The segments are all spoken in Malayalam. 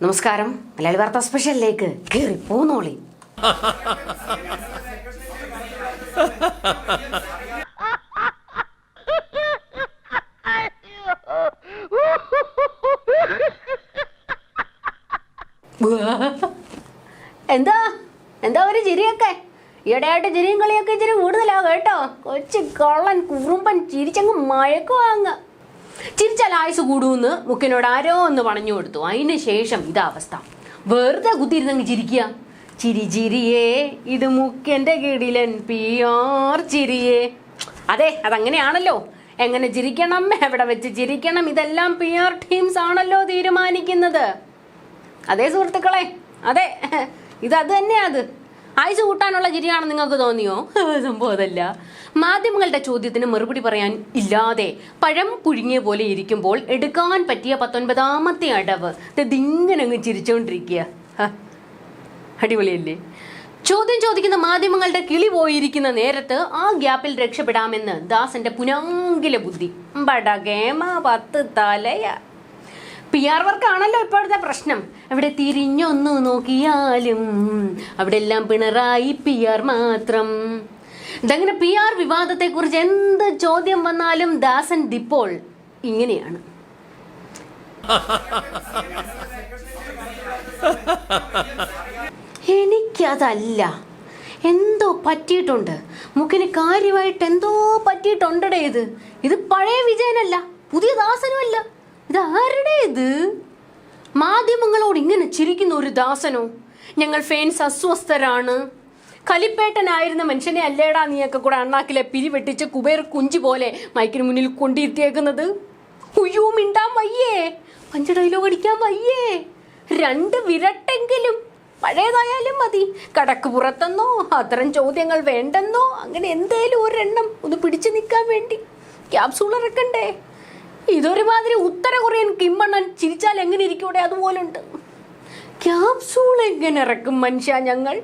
നമസ്കാരം. മലയാളി വാർത്ത സ്പെഷ്യലിലേക്ക് കയറി പോന്നോളി. എന്താ? എന്താ ഒരു ചിരിയൊക്കെ? ഈയിടെയായിട്ട് ചിരിയും കളിയൊക്കെ ഇച്ചിരി കൂടുതലാകും കേട്ടോ. കൊച്ചു കൊള്ളൻ കുറുമ്പൻ ചിരിച്ചങ്ങ് മയക്കുവാങ്ങ. ചിരിച്ചാൽ ആയുസ് കൂടുമെന്ന് മുക്കിനോട് ആരോ ഒന്ന് പറഞ്ഞു കൊടുത്തു. അതിന് ശേഷം ഇതാ അവസ്ഥ. വെറുതെ കുത്തിയിരുന്നെങ്കിൽ ചിരിക്കുക ചിരി ചിരിയേ ഇത് മുക്കന്റെ കിടിലൻ ആർ ചിരിയേ. അതെ അതങ്ങനെയാണല്ലോ. എങ്ങനെ ചിരിക്കണം? എവിടെ വെച്ച് ചിരിക്കണം? ഇതെല്ലാം പി ആർ ടീംസ് ആണല്ലോ തീരുമാനിക്കുന്നത്. അതെ സുഹൃത്തുക്കളെ അതെ. ഇത് അത് തന്നെയാ അത്. ആയുസ് കൂട്ടാനുള്ള ചിരിയാണെന്ന് നിങ്ങൾക്ക് തോന്നിയോ? സംഭവം അതല്ല. മാധ്യമങ്ങളുടെ ചോദ്യത്തിന് മറുപടി പറയാൻ ഇല്ലാതെ പഴം പുഴുങ്ങിയ പോലെ ഇരിക്കുമ്പോൾ എടുക്കാൻ പറ്റിയ പത്തൊൻപതാമത്തെ അടവ്. ഇതിങ്ങനെ അങ്ങ് ചിരിച്ചുകൊണ്ടിരിക്കുക അടിപൊളിയല്ലേ? ചോദ്യം ചോദിക്കുന്ന മാധ്യമങ്ങളുടെ കിളി പോയിരിക്കുന്ന നേരത്ത് ആ ഗ്യാപ്പിൽ രക്ഷപ്പെടാമെന്ന് ദാസന്റെ പുനാങ്കില ബുദ്ധി. ബടകേമ പത്ത് തലയാ. പി ആർ വർക്കാണല്ലോ ഇപ്പോഴത്തെ പ്രശ്നം. അവിടെ തിരിഞ്ഞൊന്നു നോക്കിയാലും അവിടെ എല്ലാം പിണറായി പി ആർ മാത്രം. ഇതങ്ങനെ പി ആർ വിവാദത്തെ കുറിച്ച് എന്ത് ചോദ്യം വന്നാലും ദാസൻ ദിപ്പോൾ ഇങ്ങനെയാണ്. എനിക്കതല്ല. എന്തോ പറ്റിയിട്ടുണ്ട്. മുക്കിന് കാര്യമായിട്ട് എന്തോ പറ്റിയിട്ടുണ്ടടേ ഇത്. ഇത് പഴയ വിജയനല്ല പുതിയ ദാസനുമല്ല. ഇത് ആരുടെ ഇത്? മാധ്യമങ്ങളോട് ഇങ്ങനെ ചിരിക്കുന്ന ഒരു ദാസനോ? ഞങ്ങൾ ഫാൻസ് അസ്വസ്ഥരാണ്. കലിപ്പേട്ടനായിരുന്ന മനുഷ്യനെ അല്ലേടാ നീയൊക്കെ കൂടെ അണ്ണാക്കിലെ പിരിവെട്ടിച്ച് കുബേർ കുഞ്ചി പോലെ മൈക്കിന് മുന്നിൽ കൊണ്ടിരുത്തിയേക്കുന്നത്? ഉയ്യോ മിണ്ടാൻ വയ്യേ. പഞ്ച ഡയലോഗ് അടിക്കാൻ വയ്യേ. രണ്ട് വിരട്ടെങ്കിലും. പഴയതായാലും മതി. കടക്ക് പുറത്തെന്നോ അത്തരം ചോദ്യങ്ങൾ വേണ്ടെന്നോ അങ്ങനെ എന്തേലും ഒരെണ്ണം ഒന്ന് പിടിച്ചു നിൽക്കാൻ വേണ്ടി. ക്യാപ്സൂൾ ഇറക്കണ്ടേ? ഇതൊരുമാതിരി ഉത്തര കൊറിയൻ കിമ്മണ്ണൻ ചിരിച്ചാൽ എങ്ങനെ ഇരിക്കൂടെ അതുപോലുണ്ട്. ക്യാപ്സൂൾ എങ്ങനെ ഇറക്കും മനുഷ്യ ഞങ്ങൾ?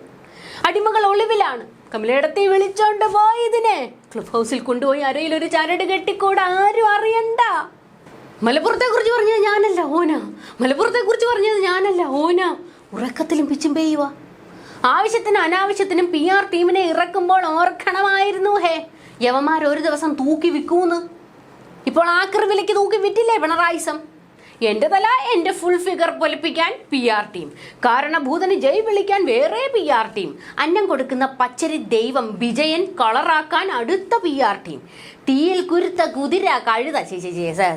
അടിമകൾ ഒളിവിലാണ്. കമലയിടത്തെ വിളിച്ചോണ്ട് പോയി ഇതിനെ. ക്ലബ് ഹൗസിൽ കൊണ്ടുപോയി അരയിൽ ഒരു ചരട് കെട്ടിക്കൂടെ ആരും അറിയണ്ട. മലപ്പുറത്തെ കുറിച്ച് പറഞ്ഞത് ഞാനല്ല ഓന. മലപ്പുറത്തെ കുറിച്ച് പറഞ്ഞത് ഞാനല്ല ഓന. ഉറക്കത്തിലും പിച്ചും പെയ്യുക ആവശ്യത്തിനും അനാവശ്യത്തിനും പി ആർ ടീമിനെ ഇറക്കുമ്പോൾ ഓർക്കണമായിരുന്നു ഹേ. യവന്മാർ ഒരു ദിവസം തൂക്കി വിൽക്കൂന്ന്. ഇപ്പോൾ ആ കൃവിലേക്ക് നോക്കി വിറ്റില്ലേ പിണറായിസം തല എന്റെ ഫുൾ ഫിഗർ പൊലിപ്പിക്കാൻ പി ആർ ടീം കാരണഭൂതന് ജയ് വിളിക്കാൻ വേറെ പി ആർ ടീം അന്നം കൊടുക്കുന്ന പച്ചരി ദൈവം വിജയൻ കളറാക്കാൻ അടുത്ത പി ആർ ടീം തീയിൽ കുരുത്ത കുതിര കഴുത.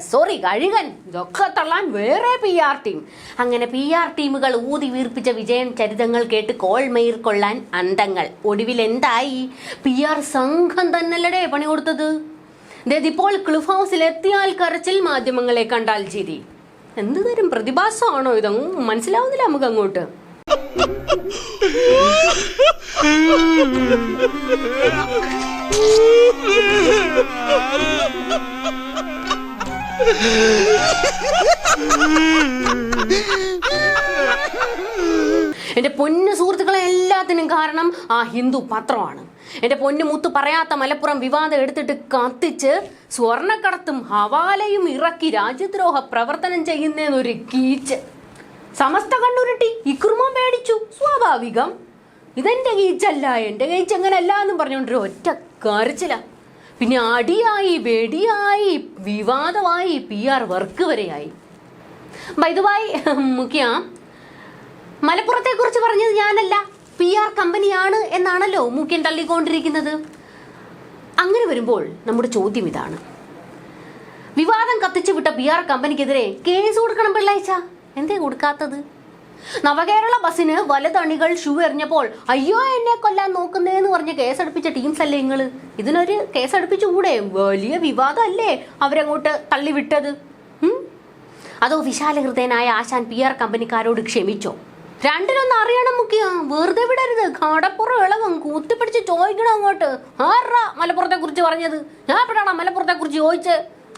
സോറി കഴുകൻ. ഇതൊക്കെ തള്ളാൻ വേറെ പി ആർ ടീം അങ്ങനെ പി ആർ ടീമുകൾ ഊതി വീർപ്പിച്ച വിജയൻ ചരിതങ്ങൾ കേട്ട് കോൾമയിർ കൊള്ളാൻ അന്തങ്ങൾ. ഒടുവിൽ എന്തായി? പി ആർ സംഘം തന്നല്ലടേ പണി കൊടുത്തത്. ദേ ഇപ്പോൾ ക്ലിഫ് ഹൗസിൽ എത്തിയാൽ കരച്ചിൽ മാധ്യമങ്ങളെ കണ്ടാൽ ചിരി. എന്ത് തരം പ്രതിഭാസമാണോ ഇതങ്ങ്? മനസ്സിലാവുന്നില്ല നമുക്ക് അങ്ങോട്ട്. എന്റെ പൊന്നു സുഹൃത്തുക്കളെ എല്ലാത്തിനും കാരണം ആ ഹിന്ദു പത്രമാണ്. എന്റെ പൊന്നു മുത്ത് പറയാത്ത മലപ്പുറം വിവാദം എടുത്തിട്ട് കത്തിച്ച് സ്വർണക്കടത്തും ഹവാലയും ഇറക്കി രാജ്യദ്രോഹ പ്രവർത്തനം ചെയ്യുന്നതിനൊരു കീച്ച്. സമസ്ത കണ്ണുരുട്ടി ഇക്രുമം പേടിച്ചു. സ്വാഭാവികം. ഇതെന്റെ കീച്ചല്ല എന്റെ കീച്ച് എങ്ങനല്ല എന്നും പറഞ്ഞുകൊണ്ടൊരു ഒറ്റ കരച്ചില. പിന്നെ അടിയായി വെടിയായി വിവാദമായി പി ആർ വർക്ക് വരെയായി. ബൈദുബായി മുഖ്യ മലപ്പുറത്തെ കുറിച്ച് പറഞ്ഞത് ഞാനല്ല. എന്നാണല്ലോ മുഖ്യൻ തള്ളിക്കൊണ്ടിരിക്കുന്നത്. അങ്ങനെ വരുമ്പോൾ നമ്മുടെ ചോദ്യം ഇതാണ്. വിവാദം കത്തിച്ചു വിട്ട പി ആർ കമ്പനിക്കെതിരെ കേസ് കൊടുക്കണം പിള്ളയച്ച എന്തേ കൊടുക്കാത്തത്? നവകേരള ബസ്സിന് വലതണികൾ ഷൂ എറിഞ്ഞപ്പോൾ അയ്യോ എന്നെ കൊല്ലാൻ നോക്കുന്നേന്ന് പറഞ്ഞ് കേസെടുപ്പിച്ച ടീംസ് അല്ലേ നിങ്ങൾ ഇതിനൊരു കേസെടുപ്പിച്ചുകൂടെ വലിയ വിവാദമല്ലേ അവരങ്ങോട്ട് തള്ളിവിട്ടത്? അതോ വിശാല ഹൃദയനായ ആശാൻ പി ആർ കമ്പനിക്കാരോട് ക്ഷമിച്ചോ? രണ്ടിനൊന്നും അറിയണം മുഖ്യ. വെറുതെ വിടരുത്. കടപ്പുറം. കൂത്തിപ്പിടിച്ച് ചോദിക്കണം അങ്ങോട്ട്. ആറാ മലപ്പുറത്തെ കുറിച്ച് പറഞ്ഞത്? ഞാൻ എപ്പോഴാണ് മലപ്പുറത്തെ കുറിച്ച് ചോദിച്ച്?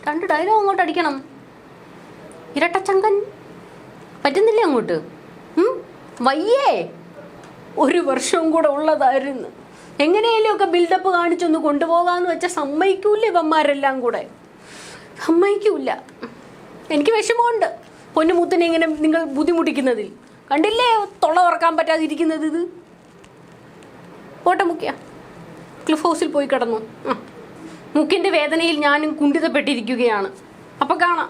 രണ്ട് ഡയലോഗ് അങ്ങോട്ട് അടിക്കണം. ഇരട്ടച്ചങ്കൻ? പറ്റുന്നില്ലേ അങ്ങോട്ട്? വയ്യേ. ഒരു വർഷവും കൂടെ ഉള്ളതായിരുന്നു. എങ്ങനെയെങ്കിലും ഒക്കെ ബിൽഡപ്പ് കാണിച്ചൊന്ന് കൊണ്ടുപോകാന്ന് വെച്ചാൽ സമ്മതിക്കൂല ഇവന്മാരെല്ലാം കൂടെ? സമ്മതിക്കൂല എനിക്ക് വിഷമമുണ്ട്. പൊന്നുമുത്തിനെ ഇങ്ങനെ നിങ്ങൾ ബുദ്ധിമുട്ടിക്കുന്നതിൽ. കണ്ടില്ലേ? തൊള്ള ഉറക്കാൻ പറ്റാതിരിക്കുന്നത് ഇത്? പോട്ടെ മുക്കിയ ക്ലിഫ് ഹൗസിൽ പോയി കിടന്നു. മുക്കിന്റെ വേദനയിൽ ഞാനും കുണ്ടിതപ്പെട്ടിരിക്കുകയാണ് അപ്പോൾ കാണാം.